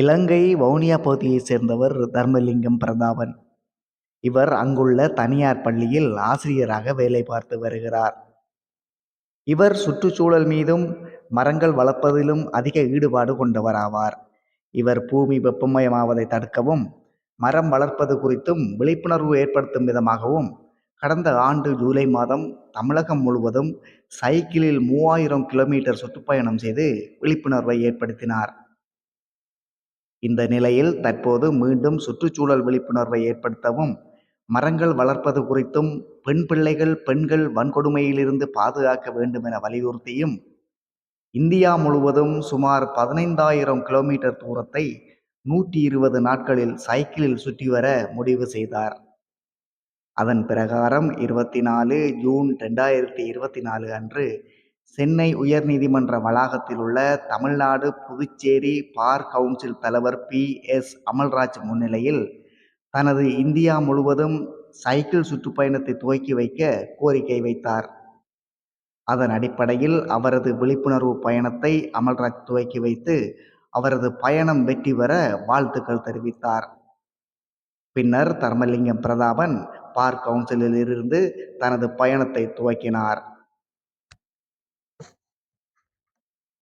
இலங்கை வவுனியா பகுதியைச் சேர்ந்தவர் தர்மலிங்கம் பிரதாபன். இவர் அங்குள்ள தனியார் பள்ளியில் ஆசிரியராக வேலை பார்த்து வருகிறார். இவர் சுற்றுச்சூழல் மீதும் மரங்கள் வளர்ப்பதிலும் அதிக ஈடுபாடு கொண்டவராவார். இவர் பூமி வெப்பமயமாவதை தடுக்கவும் மரம் வளர்ப்பது குறித்தும் விழிப்புணர்வு ஏற்படுத்தும் விதமாகவும் கடந்த ஆண்டு ஜூலை மாதம் தமிழகம் முழுவதும் சைக்கிளில் மூவாயிரம் கிலோமீட்டர் சுற்றுப்பயணம் செய்து விழிப்புணர்வை ஏற்படுத்தினார். இந்த நிலையில் தற்போது மீண்டும் சுற்றுச்சூழல் விழிப்புணர்வை ஏற்படுத்தவும் மரங்கள் வளர்ப்பது குறித்தும் பெண் பிள்ளைகள் பெண்கள் வன்கொடுமையிலிருந்து பாதுகாக்க வேண்டும் என வலியுறுத்தியும் இந்தியா முழுவதும் சுமார் பதினைந்தாயிரம் கிலோமீட்டர் தூரத்தை நூற்றி இருபது நாட்களில் சைக்கிளில் சுற்றி வர முடிவு செய்தார். அதன் பிரகாரம் இருபத்தி நாலு ஜூன் ரெண்டாயிரத்தி இருபத்தி நாலு அன்று சென்னை உயர்நீதிமன்ற வளாகத்தில் உள்ள தமிழ்நாடு புதுச்சேரி பார் கவுன்சில் தலைவர் பி. எஸ். அமல்ராஜ் முன்னிலையில் தனது இந்தியா முழுவதும் சைக்கிள் சுற்றுப்பயணத்தை துவக்கி வைக்க கோரிக்கை வைத்தார். அதன் அடிப்படையில் அவரது விழிப்புணர்வு பயணத்தை அமல்ராஜ் துவக்கி வைத்து அவரது பயணம் வெற்றி பெற வாழ்த்துக்கள் தெரிவித்தார். பின்னர் தர்மலிங்கம் பிரதாபன் பார்க் கவுன்சிலில் இருந்து தனது பயணத்தை துவக்கினார்.